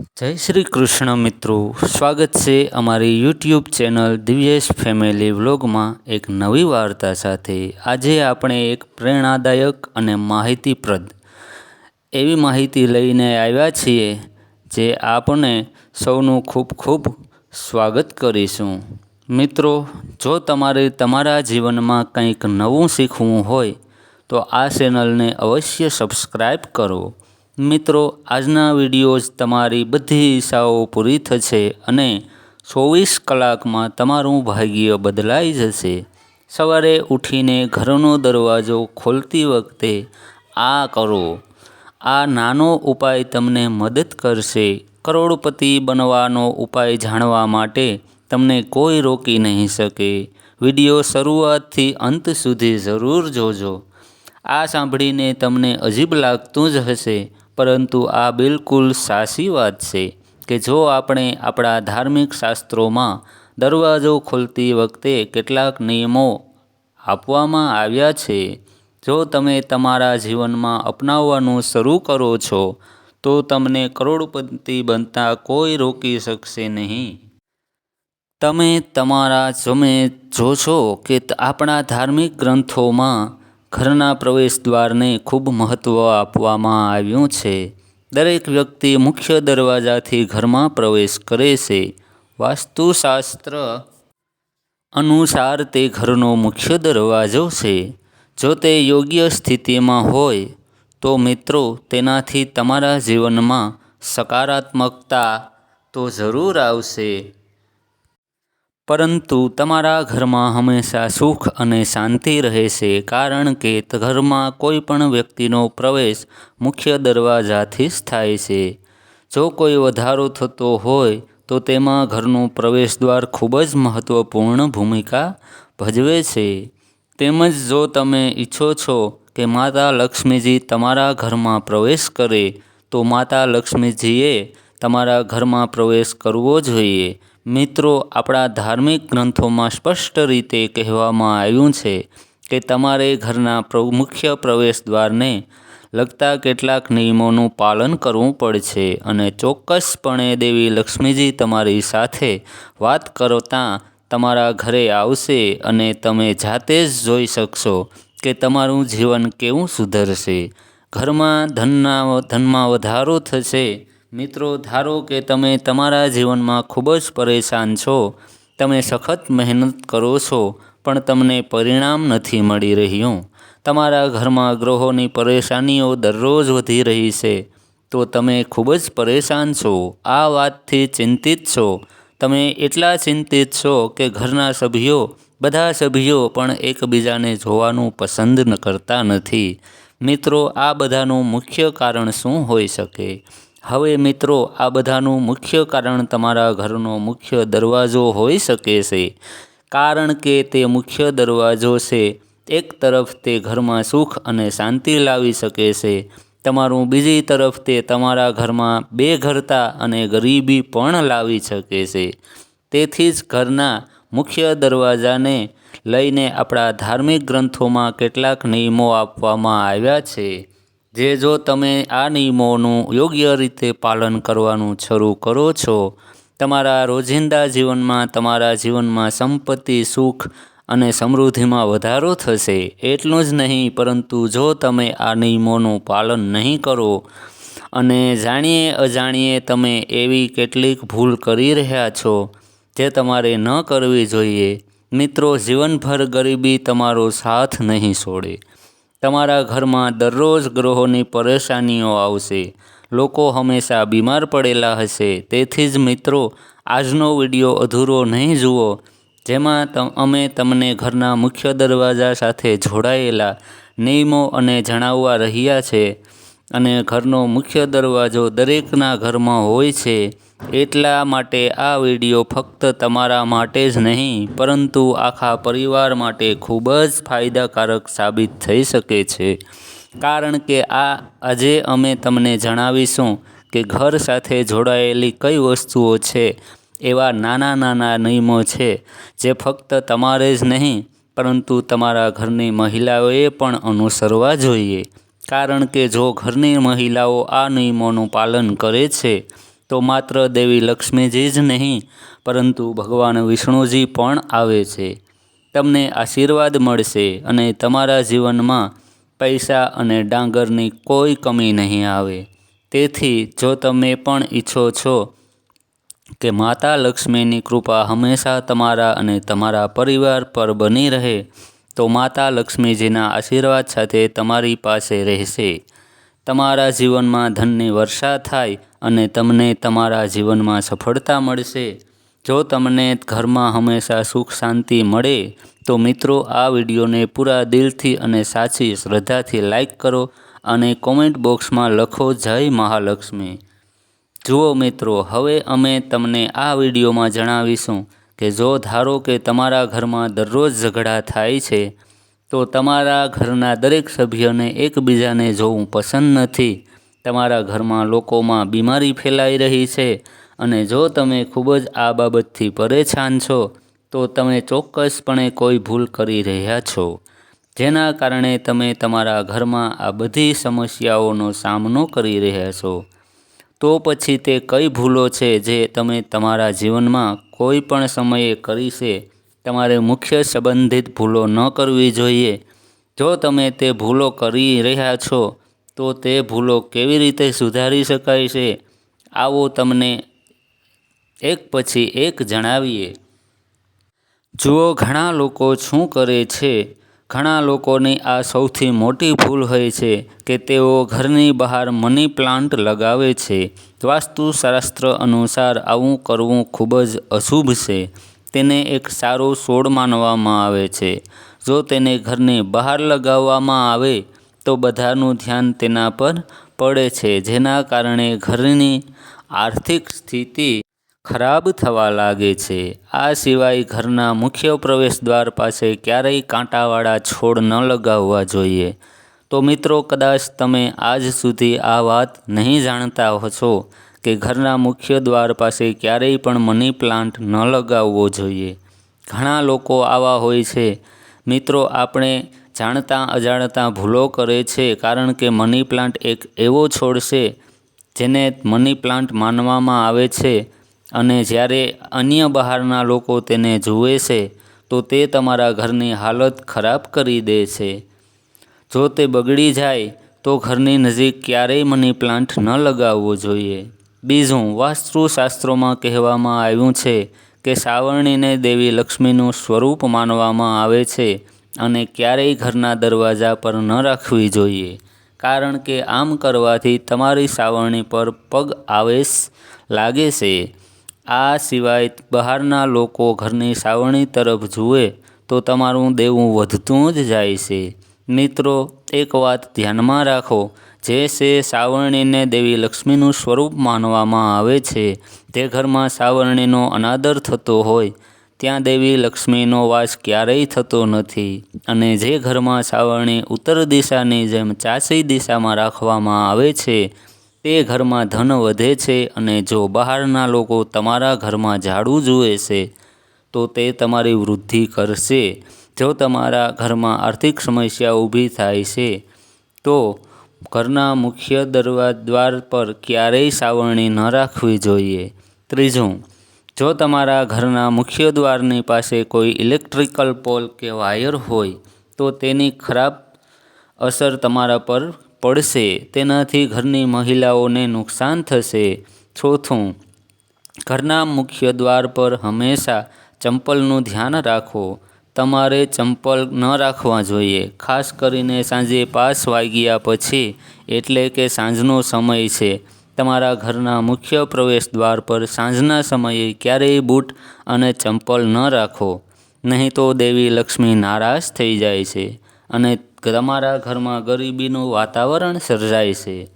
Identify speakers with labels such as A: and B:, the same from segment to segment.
A: જય શ્રી કૃષ્ણ મિત્રો. સ્વાગત છે અમારી યુટ્યુબ ચેનલ દિવ્યેશ ફેમિલી વ્લોગમાં એક નવી વાર્તા સાથે. આજે આપણે એક પ્રેરણાદાયક અને માહિતીપ્રદ એવી માહિતી લઈને આવ્યા છીએ જે આપણે સૌનું ખૂબ ખૂબ સ્વાગત કરીશું. મિત્રો, જો તમારે તમારા જીવનમાં કંઈક નવું શીખવું હોય, તો આ ચેનલને અવશ્ય સબસ્ક્રાઈબ કરો. મિત્રો, આજના વિડીયોઝ તમારી બધી ઈચ્છાઓ પૂરી થશે અને ચોવીસ કલાકમાં તમારું ભાગ્ય બદલાઈ જશે. સવારે ઉઠીને ઘરનો દરવાજો ખોલતી વખતે આ કરો. આ નાનો ઉપાય તમને મદદ કરશે. કરોડપતિ બનવાનો ઉપાય જાણવા માટે તમને કોઈ રોકી નહીં શકે. વીડિયો શરૂઆતથી અંત સુધી જરૂર જોજો. આ સાંભળીને તમને અજીબ લાગતું જ હશે. પરંતુ આ બિલકુલ સાચી વાત છે કે જો આપણે આપણા ધાર્મિક શાસ્ત્રોમાં દરવાજો ખોલતી વખતે કેટલાક નિયમો આપવામાં આવ્યા છે, જો તમે તમારા જીવનમાં અપનાવવાનું શરૂ કરો છો, તો તમને કરોડપતિ બનતા કોઈ રોકી શકશે નહીં. તમે તમારા તમે જોશો કે આપણા ધાર્મિક ગ્રંથોમાં ઘરના પ્રવેશદ્વારને ખૂબ મહત્ત્વ આપવામાં આવ્યું છે. દરેક વ્યક્તિ મુખ્ય દરવાજાથી ઘરમાં પ્રવેશ કરે છે. વાસ્તુશાસ્ત્ર અનુસાર તે ઘરનો મુખ્ય દરવાજો છે. જો તે યોગ્ય સ્થિતિમાં હોય, તો મિત્રો, તેનાથી તમારા જીવનમાં સકારાત્મકતા તો જરૂર આવશે. પરંતુ તમારા ઘરમાં હંમેશા સુખ અને શાંતિ રહેશે કારણ કે ઘરમાં કોઈ પણ વ્યક્તિનો પ્રવેશ મુખ્ય દરવાજાથી જ થાય છે. જો કોઈ વધારો થતો હોય, તો તેમાં ઘરનું પ્રવેશદ્વાર ખૂબ જ મહત્ત્વપૂર્ણ ભૂમિકા ભજવે છે. તેમજ જો તમે ઈચ્છો છો કે માતા લક્ષ્મીજી તમારા ઘરમાં પ્રવેશ કરે, તો માતા લક્ષ્મીજીએ તમારા ઘરમાં પ્રવેશ કરવો જોઈએ. મિત્રો, આપણા ધાર્મિક ગ્રંથોમાં સ્પષ્ટ રીતે કહેવામાં આવ્યું છે કે તમારે ઘરના મુખ્ય પ્રવેશદ્વારને લગતા કેટલાક નિયમોનું પાલન કરવું પડશે અને ચોક્કસપણે દેવી લક્ષ્મીજી તમારી સાથે વાત કરતાં તમારા ઘરે આવશે અને તમે જાતે જ જોઈ શકશો કે તમારું જીવન કેવું સુધરશે. ઘરમાં ધનના, ધનમાં વધારો થશે મિત્રો, ધારો કે તમે તમારા જીવનમાં ખૂબ જ પરેશાન છો, તમે સખત મહેનત કરો છો, પણ તમને પરિણામ નથી મળી રહ્યું. તમારા ઘરમાં ગ્રહોની પરેશાનીઓ દરરોજ વધી રહી છે. તો તમે ખૂબ જ પરેશાન છો. આ વાતથી ચિંતિત છો. તમે એટલા ચિંતિત છો કે ઘરના સભ્યો, બધા સભ્યો પણ એકબીજાને જોવાનું પસંદ કરતા નથી. મિત્રો, આ બધાનું મુખ્ય કારણ શું હોઈ શકે? હવે મિત્રો, આ બધાનું મુખ્ય કારણ તમારા ઘરનો મુખ્ય દરવાજો હોઈ શકે છે. કારણ કે તે મુખ્ય દરવાજો છે. એક તરફ તે ઘરમાં સુખ અને શાંતિ લાવી શકે છે. તમારું બીજી તરફ તે તમારા ઘરમાં બેઘરતા અને ગરીબી પણ લાવી શકે છે. તેથી જ ઘરના મુખ્ય દરવાજાને લઈને આપણા ધાર્મિક ગ્રંથોમાં કેટલાક નિયમો આપવામાં આવ્યા છે. જે જો તમે આ નિયમોનું યોગ્ય રીતે પાલન કરવાનું શરૂ કરો છો, તમારા રોજિંદા જીવનમાં તમારા જીવનમાં સંપત્તિ, સુખ અને સમૃદ્ધિમાં વધારો થશે. એટલું જ નહીં, પરંતુ જો તમે આ નિયમોનું પાલન નહીં કરો અને જાણીએ અજાણીએ તમે એવી કેટલીક ભૂલ કરી રહ્યા છો જે તમારે ન કરવી જોઈએ, મિત્રો, જીવનભર ગરીબી તમારો સાથ નહીં છોડે. તમારા ઘરમાં દરરોજ ગ્રહોની પરેશાનીઓ આવશે. લોકો હંમેશા બીમાર પડેલા હશે. તેથી જ મિત્રો, આજનો વીડિયો અધૂરો નહીં જુઓ, જેમાં અમે તમને ઘરના મુખ્ય દરવાજા સાથે જોડાયેલા નિયમો અને જણાવવા રહ્યા છે. અને ઘરનો મુખ્ય દરવાજો દરેકના ઘરમાં હોય છે. એટલા માટે આ વીડિયો ફક્ત તમારા માટે જ નહીં, પરંતુ આખા પરિવાર માટે ખૂબ જ ફાયદાકારક સાબિત થઈ શકે છે. કારણ કે આ, આજે અમે તમને જણાવીશું કે ઘર સાથે જોડાયેલી કઈ વસ્તુઓ છે, એવા નાના નાના નિયમો છે, જે ફક્ત તમારે જ નહીં, પરંતુ તમારા ઘરની મહિલાઓએ પણ અનુસરવા જોઈએ. કારણ કે જો ઘરની મહિલાઓ આ નિયમોનું પાલન કરે છે તો માત્ર દેવી લક્ષ્મીજી જ નહીં, પરંતુ ભગવાન વિષ્ણુજી પણ આવે છે. તમને આશીર્વાદ મળશે અને તમારા જીવનમાં પૈસા અને ડાંગરની કોઈ કમી નહીં આવે. તેથી જો તમે પણ ઈચ્છો છો કે માતા લક્ષ્મીની કૃપા હંમેશા તમારા અને તમારા પરિવાર પર બની રહે, તો માતા લક્ષ્મીજીના આશીર્વાદ સાથે તમારી પાસે રહેશે. તમારા જીવનમાં ધનની વર્ષા થાય અને તમને તમારા જીવનમાં સફળતા મળશે. જો તમને ઘરમાં હંમેશા સુખ શાંતિ મળે, તો મિત્રો, આ વિડીયોને પૂરા દિલથી અને સાચી શ્રદ્ધાથી લાઈક કરો અને કોમેન્ટ બોક્સમાં લખો, જય મહાલક્ષ્મી. જુઓ મિત્રો, હવે અમે તમને આ વિડીયોમાં જણાવીશું કે જો ધારો કે તમારા ઘરમાં દરરોજ ઝઘડા થાય છે તો તમારા ઘરના દરેક સભ્યને એકબીજાને જોવું પસંદ નથી. તમારા ઘરમાં લોકોમાં બીમારી ફેલાઈ રહી છે અને જો તમે ખૂબ જ આ બાબતથી પરેશાન છો, તો તમે ચોક્કસપણે કોઈ ભૂલ કરી રહ્યા છો. જેના કારણે તમે તમારા ઘરમાં આ બધી સમસ્યાઓનો સામનો કરી રહ્યા છો. તો પછી તે કઈ ભૂલો છે જે તમે તમારા જીવનમાં કોઈ પણ સમયે કરી છે? તમારે મુખ્ય સંબંધિત ભૂલો ન કરવી જોઈએ. જો તમે તે ભૂલો કરી રહ્યા છો, તો તે ભૂલો કેવી રીતે સુધારી શકાય છે? આવો તમને એક પછી એક જણાવીએ. જુઓ, ઘણા લોકો શું કરે છે? ઘણા લોકોની આ સૌથી મોટી ભૂલ હોય છે કે તેઓ ઘરની બહાર મની પ્લાન્ટ લગાવે છે. વાસ્તુશાસ્ત્ર અનુસાર આવું કરવું ખૂબ જ અશુભ છે. તેને એક સારો છોડ માનવામાં આવે છે. જો તેને ઘરની બહાર લગાવવામાં આવે, તો બધાનું ધ્યાન તેના પર પડે છે, જેના કારણે ઘરની આર્થિક સ્થિતિ ખરાબ થવા લાગે છે. આ સિવાય ઘરના મુખ્ય પ્રવેશદ્વાર પાસે ક્યારેય કાંટાવાળા છોડ ન લગાવવા જોઈએ. તો મિત્રો, કદાચ તમે આજ સુધી આ વાત નહીં જાણતા છો કે ઘરના મુખ્ય દ્વાર પાસે ક્યારેય પણ મની પ્લાન્ટ ન લગાવવો જોઈએ. ઘણા લોકો આવા હોય છે. મિત્રો, આપણે જાણતા અજાણતા ભૂલો કરે છે કારણ કે મની પ્લાન્ટ એક એવો છોડ છે જેને મની પ્લાન્ટ માનવામાં આવે છે અને જ્યારે અન્ય બહારના લોકો તેને જુએ છે, તો તે તમારા ઘરની હાલત ખરાબ કરી દે છે. જો તે બગડી જાય, તો ઘરની નજીક ક્યારેય મની પ્લાન્ટ ન લગાવવો જોઈએ. બીજું વાસ્તુશાસ્ત્રોમાં કહેવામાં આવ્યું છે કે સાવરણીને દેવી લક્ષ્મીનું સ્વરૂપ માનવામાં આવે છે અને ક્યારેય ઘરના દરવાજા પર ન રાખવી જોઈએ. કારણ કે આમ કરવાથી તમારી સાવરણી પર પગ આવેશ લાગે છે. આ સિવાય બહારના લોકો ઘરની સાવરણી તરફ જુએ તો તમારું દેવું વધતું જ જાય છે. મિત્રો, એક વાત ધ્યાનમાં રાખો. જે છે સાવરણીને દેવી લક્ષ્મીનું સ્વરૂપ માનવામાં આવે છે. તે ઘરમાં સાવરણીનો અનાદર થતો હોય, ત્યાં દેવી લક્ષ્મીનો વાસ ક્યારેય થતો નથી. અને જે ઘરમાં સાવરણી ઉત્તર દિશાની જેમ ચાસી દિશામાં રાખવામાં આવે છે, તે ઘરમાં ધન વધે છે અને જો બહારના લોકો તમારા ઘરમાં ઝાડુ જુએ છે, તો તે તમારી વૃદ્ધિ કરશે. જો તમારા ઘરમાં આર્થિક સમસ્યા ઊભી થાય છે, તો ઘરના મુખ્ય દરવા દ્વાર પર ક્યારેય સાવરણી ન રાખવી જોઈએ. ત્રીજું, જો તમારા ઘરના મુખ્ય દ્વારની પાસે કોઈ ઇલેક્ટ્રિકલ પોલ કે વાયર હોય, તો તેની ખરાબ અસર તમારા પર પડશે. તેનાથી ઘરની મહિલાઓને નુકસાન થશે. ચોથું, ઘરના મુખ્ય દ્વાર પર હંમેશા ચંપલનું ધ્યાન રાખો. તમારે ચંપલ ન રાખવા જોઈએ. ખાસ કરીને સાંજે પાંચ વાગ્યા પછી, એટલે કે સાંજનો સમય છે. તમારા ઘરના મુખ્ય પ્રવેશ દ્વાર પર સાંજના સમયે ક્યારેય બૂટ અને ચંપલ ન રાખો. નહીં તો દેવી લક્ષ્મી નારાજ થઈ જાય છે અને તમારા ઘરમાં ગરીબીનું વાતાવરણ સર્જાય છે.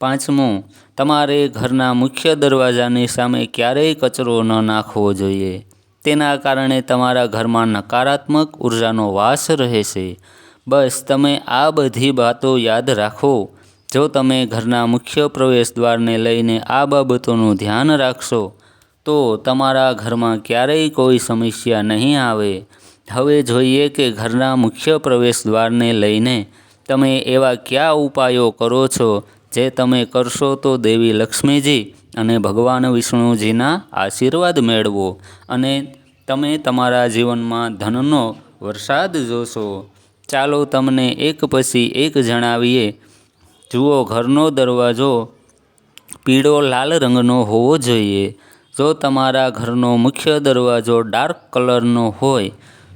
A: પાંચમું, તમારે ઘરના મુખ્ય દરવાજાની સામે ક્યારેય કચરો ન નાખવો જોઈએ. તેના કારણે તમારા ઘરમાં નકારાત્મક ઉર્જાનો વાસ રહેશે બસ તમે આ બધી વાતો યાદ રાખો. જો તમે ઘરના મુખ્ય પ્રવેશ દ્વારને લઈને આ બાબતોનું ધ્યાન રાખશો, તો તમારા ઘરમાં ક્યારેય કોઈ સમસ્યા નહીં આવે. હવે જોઈએ કે ઘરના મુખ્ય પ્રવેશ દ્વારને લઈને તમે એવા કયા ઉપાયો કરો છો? જે તમે કરશો તો દેવી લક્ષ્મીજી અને ભગવાન વિષ્ણુજીના આશીર્વાદ મેળવો અને તમે તમારા જીવનમાં ધનનો વરસાદ જોશો. ચાલો તમને એક પછી એક જણાવીએ. જુઓ, ઘરનો દરવાજો પીળો લાલ રંગનો હોવો જોઈએ. જો તમારા ઘરનો મુખ્ય દરવાજો ડાર્ક કલરનો હોય,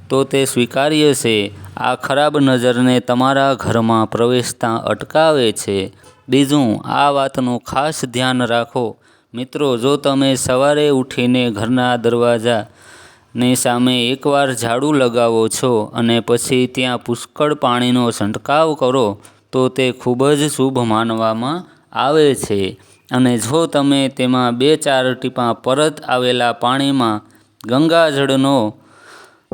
A: તો તે સ્વીકાર્ય છે. આ ખરાબ નજરને તમારા ઘરમાં પ્રવેશતા અટકાવે છે. બીજું, આ વાતનું ખાસ ધ્યાન રાખો. મિત્રો, જો તમે સવારે ઉઠીને ઘરના દરવાજાની સામે એકવાર ઝાડુ લગાવો છો અને પછી ત્યાં પુષ્કળ પાણીનો છંટકાવ કરો, તો તે ખૂબ જ શુભ માનવામાં આવે છે. અને જો તમે તેમાં બે ચાર ટીપાં પરત આવેલા પાણીમાં ગંગાજળનો,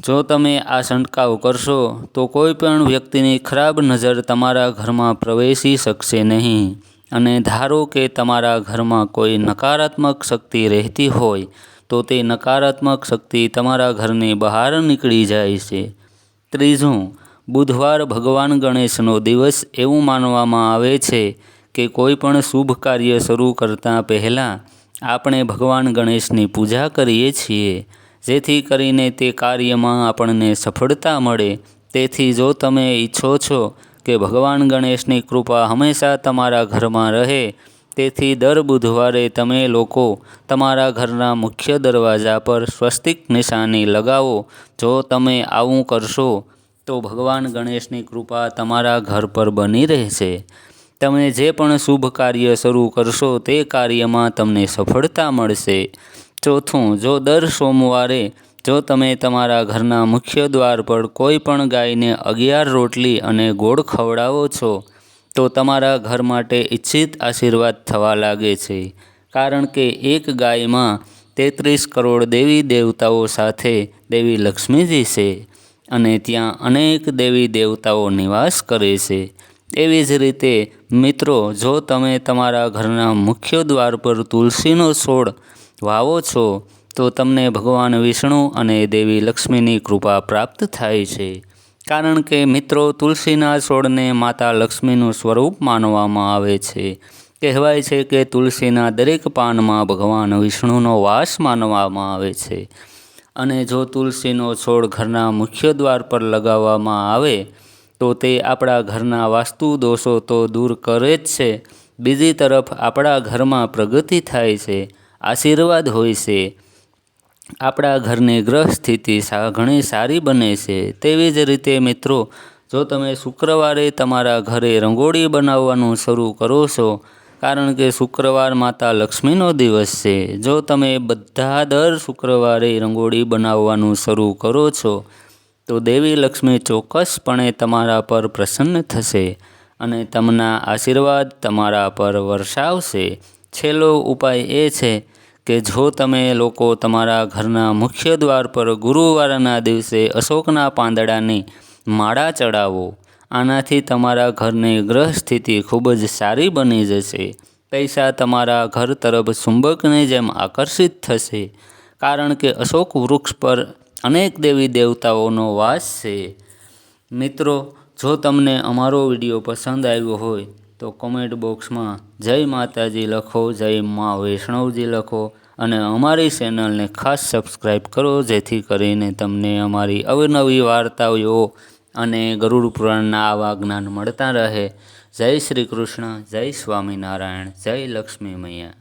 A: જો તમે આ છંટકાવ કરશો, તો કોઈ પણ વ્યક્તિની ખરાબ નજર તમારા ઘરમાં પ્રવેશી શકશે નહીં. અને ધારો કે તમારા ઘરમાં કોઈ નકારાત્મક શક્તિ રહેતી હોય, તો તે નકારાત્મક શક્તિ તમારા ઘરની બહાર નીકળી જાય છે. ત્રીજું, બુધવાર ભગવાન ગણેશનો દિવસ એવું માનવામાં આવે છે કે કોઈ પણ શુભ કાર્ય શરૂ કરતાં પહેલાં આપણે ભગવાન ગણેશની પૂજા કરીએ છીએ. જેથી કરીને તે કાર્યમાં આપણને સફળતા મળે. તેથી જો તમે ઈચ્છો છો કે ભગવાન ગણેશની કૃપા હંમેશા તમારા ઘરમાં રહે. તેથી દર બુધવારે તમે લોકો તમારા ઘરના મુખ્ય દરવાજા પર સ્વસ્તિક નિશાની લગાવો. જો તમે આવું કરશો, તો ભગવાન ગણેશની કૃપા તમારા ઘર પર બની રહેશે. તમે જે પણ શુભ કાર્ય શરૂ કરશો, તે કાર્યમાં તમને સફળતા મળશે. ચોથું, જો દર સોમવારે જો તમે તમારા ઘરના મુખ્ય દ્વાર પર કોઈ પણ ગાયને અગિયાર રોટલી અને ગોળ ખવડાવો છો, તો તમારા ઘર માટે ઈચ્છિત આશીર્વાદ થવા લાગે છે. કારણ કે એક ગાયમાં તેત્રીસ કરોડ દેવી દેવતાઓ સાથે દેવી લક્ષ્મીજી છે અને ત્યાં અનેક દેવી દેવતાઓ નિવાસ કરે છે. એવી જ રીતે, મિત્રો, જો તમે તમારા ઘરના મુખ્ય દ્વાર પર તુલસીનો છોડ વાવો છો તો તમને ભગવાન વિષ્ણુ અને દેવી લક્ષ્મીની કૃપા પ્રાપ્ત થાય છે. કારણ કે મિત્રો, તુલસીના છોડને માતા લક્ષ્મીનું સ્વરૂપ માનવામાં આવે છે. કહેવાય છે કે તુલસીના દરેક પાનમાં ભગવાન વિષ્ણુનો વાસ માનવામાં આવે છે. અને જો તુલસીનો છોડ ઘરના મુખ્ય દ્વાર પર લગાવવામાં આવે, તો તે આપણા ઘરના વાસ્તુ દોષો તો દૂર કરે જ છે. બીજી તરફ આપણા ઘરમાં પ્રગતિ થાય છે, આશીર્વાદ હોય છે. આપણા ઘરની ગ્રહ સ્થિતિ ઘણી સારી બને છે. તેવી જ રીતે મિત્રો, જો તમે શુક્રવારે તમારા ઘરે રંગોળી બનાવવાનું શરૂ કરો છો, કારણ કે શુક્રવાર માતા લક્ષ્મીનો દિવસ છે. જો તમે બધા દર શુક્રવારે રંગોળી બનાવવાનું શરૂ કરો છો, તો દેવી લક્ષ્મી ચોક્કસપણે તમારા પર પ્રસન્ન થશે અને તમના આશીર્વાદ તમારા પર વરસાવશે છેલ્લો ઉપાય એ છે કે જો તમે લોકો તમારા ઘરના મુખ્ય દ્વાર પર ગુરુવારના દિવસે અશોકના પાંદડાની માળા ચડાવો, આનાથી તમારા ઘરની ગ્રહ સ્થિતિ ખૂબ જ સારી બની જશે. પૈસા તમારા ઘર તરફ ચુંબકની જેમ આકર્ષિત થશે, કારણ કે અશોક વૃક્ષ પર અનેક દેવી દેવતાઓનો વાસ છે. મિત્રો, જો તમને અમારો વીડિયો પસંદ આવ્યો હોય તો કોમેન્ટ બોક્સમાં જય માતાજી લખો, જય મા વૈષ્ણવજી લખો અને અમારી ચેનલને ખાસ સબસ્ક્રાઈબ કરો જેથી કરીને તમને અમારી અવનવી વાર્તાઓ અને ગરુડ પુરાણના આવા જ્ઞાન મળતા રહે. જય શ્રી કૃષ્ણ, જય સ્વામિનારાયણ, જય લક્ષ્મી મૈયા